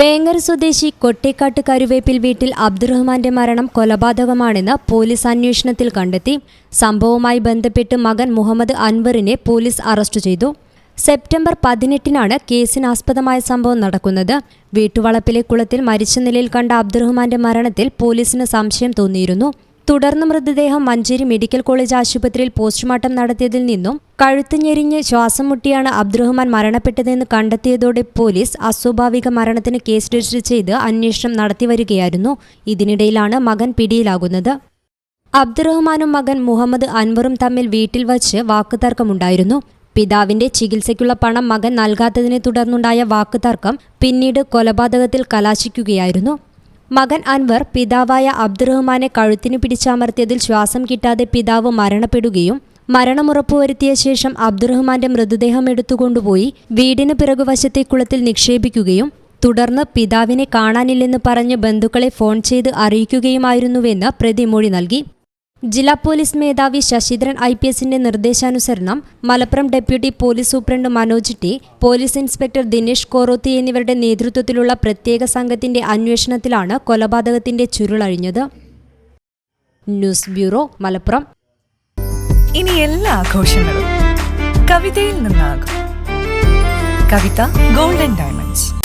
വേങ്ങര സ്വദേശി കൊട്ടേക്കാട്ട് കരുവേപ്പിൽ വീട്ടിൽ അബ്ദുറഹ്മാന്റെ മരണം കൊലപാതകമാണെന്ന് പോലീസ് അന്വേഷണത്തിൽ കണ്ടെത്തി. സംഭവവുമായി ബന്ധപ്പെട്ട് മകൻ മുഹമ്മദ് അൻവറിനെ പോലീസ് അറസ്റ്റ് ചെയ്തു. സെപ്റ്റംബർ പതിനെട്ടിനാണ് കേസിനാസ്പദമായ സംഭവം നടക്കുന്നത്. വീട്ടുവളപ്പിലെ കുളത്തിൽ മരിച്ച നിലയിൽ കണ്ട അബ്ദുറഹ്മാന്റെ മരണത്തിൽ പോലീസിന് സംശയം തോന്നിയിരുന്നു. തുടർന്ന് മൃതദേഹം മഞ്ചേരി മെഡിക്കൽ കോളേജ് ആശുപത്രിയിൽ പോസ്റ്റ്മോർട്ടം നടത്തിയതിൽ നിന്നും കഴുത്ത് ഞെരിഞ്ഞ് ശ്വാസം മുട്ടിയാണ് അബ്ദുറഹ്മാൻ മരണപ്പെട്ടതെന്ന് കണ്ടെത്തിയതോടെ പോലീസ് അസ്വാഭാവിക മരണത്തിന് കേസ് രജിസ്റ്റർ ചെയ്ത് അന്വേഷണം നടത്തിവരികയായിരുന്നു ഇതിനിടയിലാണ് മകൻ പിടിയിലാകുന്നത്. അബ്ദുറഹ്മാനും മകൻ മുഹമ്മദ് അൻവറും തമ്മിൽ വീട്ടിൽ വച്ച് വാക്കുതർക്കമുണ്ടായിരുന്നു. പിതാവിന്റെ ചികിത്സയ്ക്കുള്ള പണം മകൻ നൽകാത്തതിനെ തുടർന്നുണ്ടായ വാക്കുതർക്കം പിന്നീട് കൊലപാതകത്തിൽ കലാശിക്കുകയായിരുന്നു. മകൻ അൻവർ പിതാവായ അബ്ദുറഹ്മാനെ കഴുത്തിന് പിടിച്ചമർത്തിയതിൽ ശ്വാസം കിട്ടാതെ പിതാവ് മരണപ്പെടുകയും മരണമുറപ്പുവരുത്തിയ ശേഷം അബ്ദുറഹ്മാന്റെ മൃതദേഹം എടുത്തുകൊണ്ടുപോയി വീടിന് പിറകുവശത്തെ കുളത്തിൽ നിക്ഷേപിക്കുകയും തുടർന്ന് പിതാവിനെ കാണാനില്ലെന്ന് പറഞ്ഞ് ബന്ധുക്കളെ ഫോൺ ചെയ്ത് അറിയിക്കുകയുമായിരുന്നുവെന്ന് പ്രതി മൊഴി നൽകി. ജില്ലാ പോലീസ് മേധാവി ശശിധരൻ ഐ പി എസിന്റെ നിർദ്ദേശാനുസരണം Malappuram deputy police superintendent Manoj T police inspector Dinesh Korothi എന്നിവരുടെ നേതൃത്വത്തിലുള്ള പ്രത്യേക സംഘത്തിന്റെ അന്വേഷണത്തിലാണ് കൊലപാതകത്തിന്റെ ചുരുളഴിഞ്ഞത് ന്യൂസ് ബ്യൂറോ മലപ്പുറം. ഇനി എല്ലാ ആഘോഷങ്ങളും കവിതയിൽ നിന്നാകും. Kavitha golden diamonds.